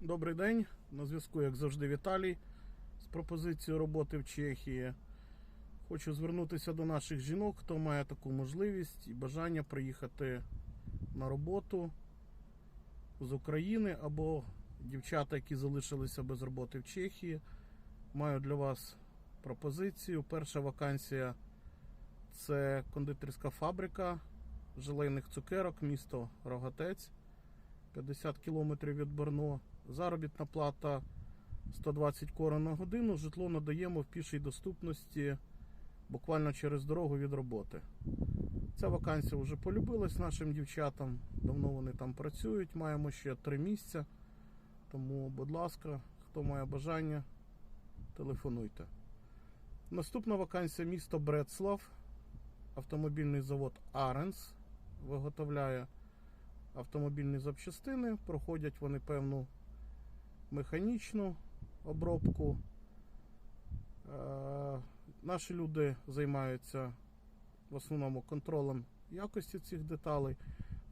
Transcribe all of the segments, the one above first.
Добрий день. На зв'язку, як завжди, Віталій з пропозицією роботи в Чехії. Хочу звернутися до наших жінок, хто має таку можливість і бажання приїхати на роботу з України або дівчата, які залишилися без роботи в Чехії. Маю для вас пропозицію. Перша вакансія це кондитерська фабрика желейних цукерок, місто Рогатець. 50 кілометрів від Берно. Заробітна плата 120 корон на годину. Житло надаємо в пішій доступності буквально через дорогу від роботи. Ця вакансія вже полюбилась нашим дівчатам. Давно вони там працюють. Маємо ще три місця. Тому, будь ласка, хто має бажання, телефонуйте. Наступна вакансія місто Бретслав. Автомобільний завод Аренс виготовляє автомобільні запчастини, проходять вони певну механічну обробку. Е, Наші люди займаються в основному контролем якості цих деталей.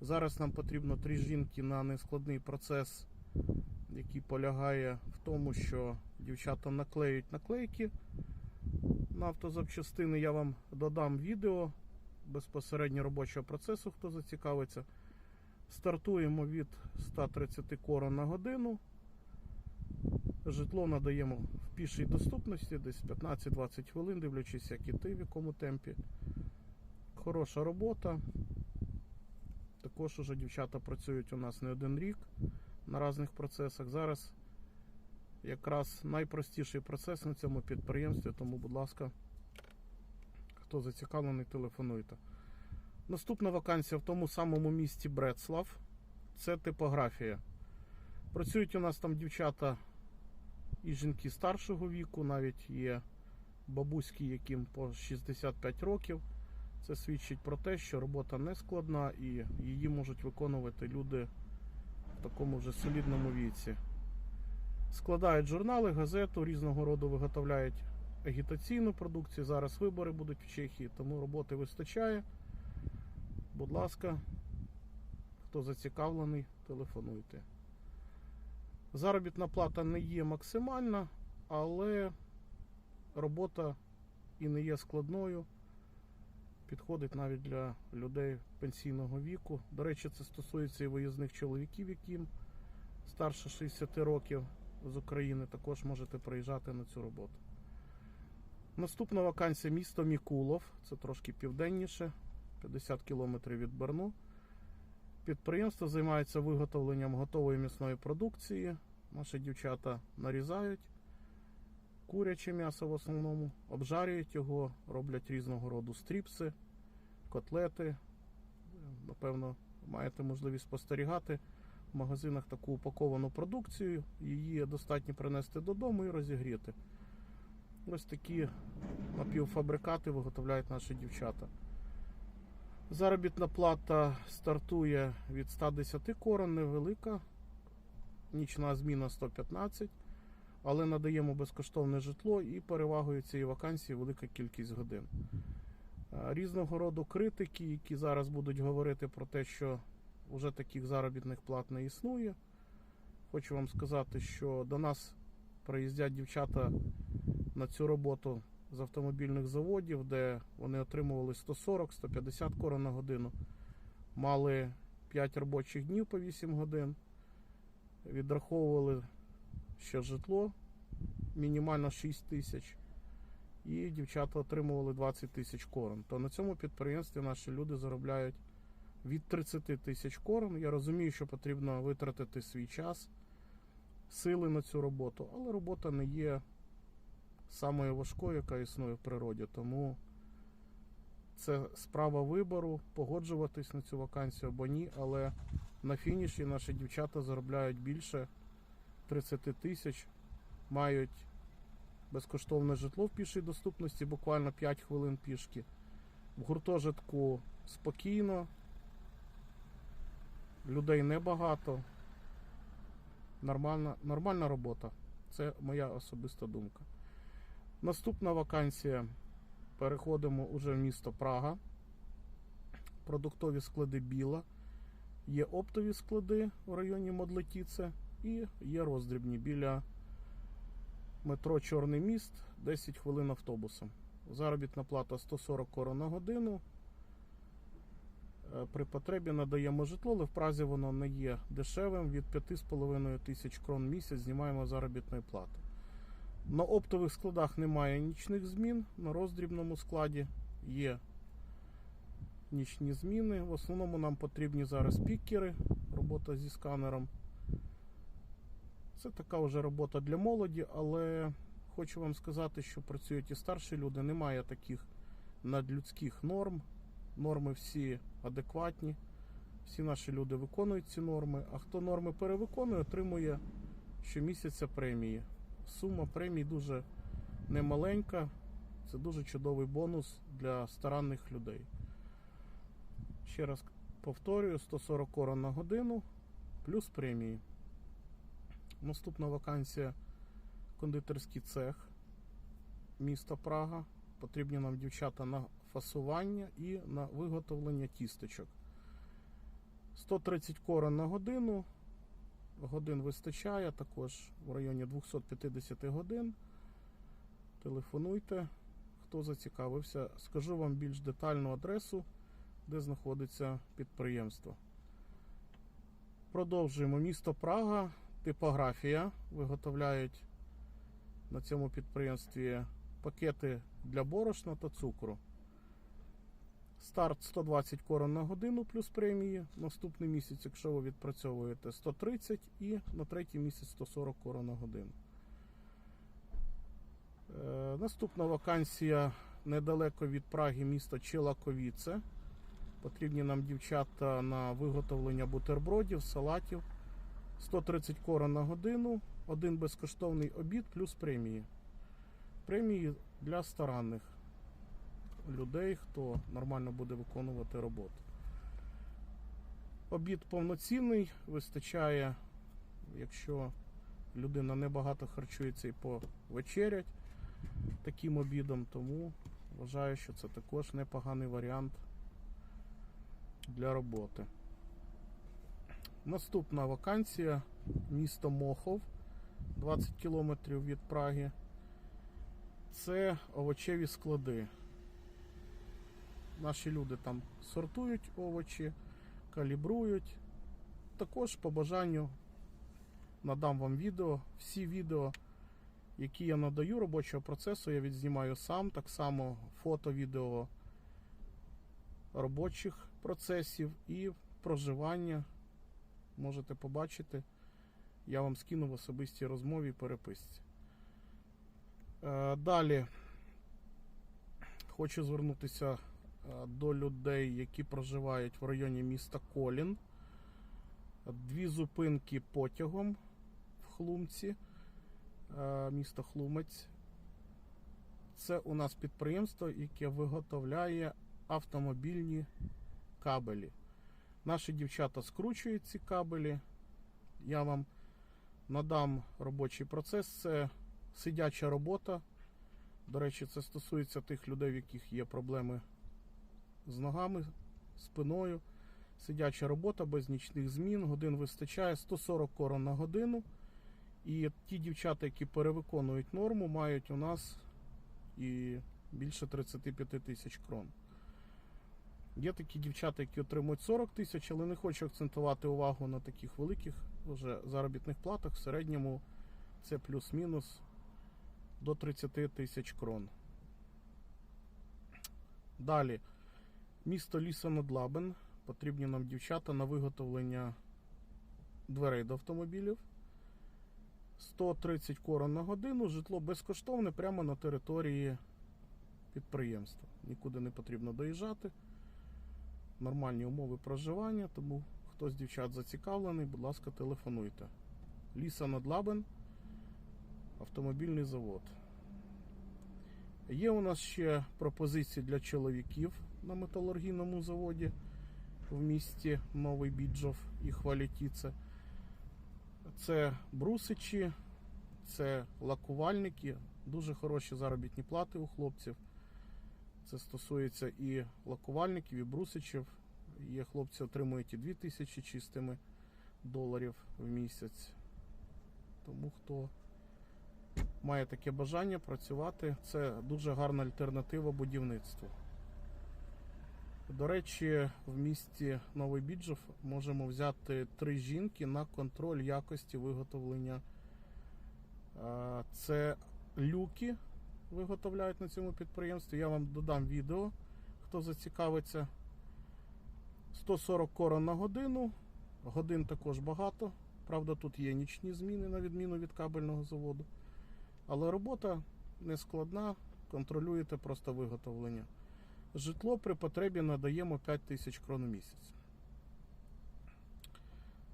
Зараз нам потрібно три жінки на нескладний процес, який полягає в тому, що дівчата наклеюють наклейки на автозапчастини. Я вам додам відео безпосередньо робочого процесу, хто зацікавиться. Стартуємо від 130 корон на годину. Житло надаємо в пішій доступності, десь 15-20 хвилин, дивлячись, як іти, в якому темпі. Хороша робота. Також уже дівчата працюють у нас не один рік на різних процесах. Зараз якраз найпростіший процес на цьому підприємстві, тому, будь ласка, хто зацікавлений, телефонуйте. Наступна вакансія в тому самому місті Бретслав. Це типографія. Працюють у нас там дівчата і жінки старшого віку, навіть є бабуськи, яким по 65 років. Це свідчить про те, що робота не складна і її можуть виконувати люди в такому вже солідному віці. Складають журнали, газету, різного роду виготовляють агітаційну продукцію. Зараз вибори будуть в Чехії, тому роботи вистачає. Будь ласка, хто зацікавлений, телефонуйте. Заробітна плата не є максимальна, але робота і не є складною. Підходить навіть для людей пенсійного віку. До речі, це стосується і виїзних чоловіків, яким старше 60 років з України, також можете приїжджати на цю роботу. Наступна вакансія місто Мікулов, це трошки південніше, 50 кілометрів від Берну. Підприємство займається виготовленням готової м'ясної продукції. Наші дівчата нарізають куряче м'ясо в основному, обжарюють його, роблять різного роду стріпси, котлети. Напевно, маєте можливість спостерігати в магазинах таку упаковану продукцію. Її достатньо принести додому і розігріти. Ось такі напівфабрикати виготовляють наші дівчата. Заробітна плата стартує від 110 корон, невелика. Нічна зміна 115, але надаємо безкоштовне житло і перевагою цієї вакансії велика кількість годин. Е, Різного роду критики, які зараз будуть говорити про те, що вже таких заробітних плат не існує. Хочу вам сказати, що до нас приїздять дівчата на цю роботу з автомобільних заводів, де вони отримували 140-150 корон на годину, мали 5 робочих днів по 8 годин, відраховували ще житло мінімально 6 тисяч, і дівчата отримували 20 тисяч корон. То на цьому підприємстві наші люди заробляють від 30 тисяч корон. Я розумію, що потрібно витратити свій час, сили на цю роботу, але робота не є самою важкою, яка існує в природі. Тому це справа вибору, погоджуватись на цю вакансію або ні, але на фініші наші дівчата заробляють більше 30 тисяч, мають безкоштовне житло в пішій доступності, буквально 5 хвилин пішки. В гуртожитку спокійно, людей небагато. Нормальна, нормальна робота. Це моя особиста думка. Наступна вакансія. Переходимо уже в місто Прага. Продуктові склади Біла. Є оптові склади в районі Модлетіце. і є роздрібні біля метро Чорний міст 10 хвилин автобусом. Заробітна плата 140 корон на годину. Е, При потребі надаємо житло, але в Празі воно не є дешевим. Від 5,5 тисяч крон місяць знімаємо заробітної плати. На оптових складах немає нічних змін. На роздрібному складі є нічні зміни. В основному нам потрібні зараз пікери, робота зі сканером. Це така вже робота для молоді, але хочу вам сказати, що працюють і старші люди. Немає таких надлюдських норм. Норми всі адекватні. Всі наші люди виконують ці норми. А хто норми перевиконує, отримує щомісяця премії. Сума премій дуже немаленька. Це дуже чудовий бонус для старанних людей. Ще раз повторюю: 140 корон на годину плюс премії. Наступна вакансія кондитерський цех міста Прага. Потрібні нам дівчата на фасування і на виготовлення тістечок. 130 корон на годину. Годин вистачає, також в районі 250 годин. Телефонуйте, хто зацікавився. Скажу вам більш детальну адресу, де знаходиться підприємство. Продовжуємо місто Прага, типографія. Виготовляють на цьому підприємстві пакети для борошна та цукру. Старт 120 корон на годину плюс премії. Наступний місяць, якщо ви відпрацьовуєте 130 і на третій місяць 140 корон на годину. Е, наступна вакансія недалеко від Праги, місто Чилаковіце. Потрібні нам дівчата на виготовлення бутербродів, салатів. 130 корон на годину, один безкоштовний обід плюс премії. Премії для старанних людей, хто нормально буде виконувати роботу. Обід повноцінний, вистачає, якщо людина небагато харчується і повечерять таким обідом, тому вважаю, що це також непоганий варіант для роботи. Наступна вакансія місто Мохов, 20 кілометрів від Праги. Це овочеві склади. Наші люди там сортують овочі, калібрують. Також по бажанню надам вам відео. Всі відео, які я надаю робочого процесу, я відзнімаю сам. Так само фото, відео робочих процесів і проживання. Можете побачити. Я вам скину в особистій розмові переписці. Е, Далі хочу звернутися е, до людей, які проживають в районі міста Колін. Дві зупинки потягом в Хлумці, е, місто Хлумець. Це у нас підприємство, яке виготовляє автомобільні кабелі. Наші дівчата скручують ці кабелі. Я вам надам робочий процес. Це сидяча робота. До речі, це стосується тих людей, в яких є проблеми з ногами, спиною. Сидяча робота без нічних змін. Годин вистачає 140 корон на годину. І ті дівчата, які перевиконують норму, мають у нас і більше 35 тисяч крон. Є такі дівчата, які отримують 40 тисяч, але не хочу акцентувати увагу на таких великих вже заробітних платах. В середньому це плюс-мінус до 30 тисяч крон. Далі, місто Ліса Надлабен. Потрібні нам дівчата на виготовлення дверей до автомобілів. 130 корон на годину, житло безкоштовне прямо на території підприємства. Нікуди не потрібно доїжджати. Нормальні умови проживання, тому хто з дівчат зацікавлений, будь ласка, телефонуйте. Ліса Надлабен, автомобільний завод. Є у нас ще пропозиції для чоловіків на металургійному заводі в місті Новий Біджов і Хвалітіце. Це брусичі, це лакувальники, дуже хороші заробітні плати у хлопців. Це стосується і лакувальників, і брусичів. Є хлопці, отримують і 2000 чистими доларів в місяць. Тому хто має таке бажання працювати, це дуже гарна альтернатива будівництву. До речі, в місті Новий Біджов можемо взяти три жінки на контроль якості виготовлення. Це люки виготовляють на цьому підприємстві. Я вам додам відео, хто зацікавиться. 140 корон на годину. Годин також багато. Правда, тут є нічні зміни, на відміну від кабельного заводу. Але робота не складна, контролюєте просто виготовлення. Житло при потребі надаємо 5 тисяч крон у місяць.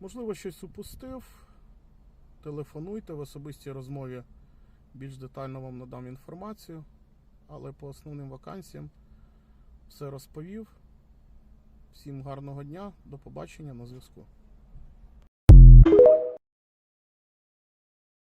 Можливо, щось упустив. Телефонуйте в особистій розмові. Більш детально вам надам інформацію. Але по основним вакансіям все розповів. Всім гарного дня, до побачення на зв'язку.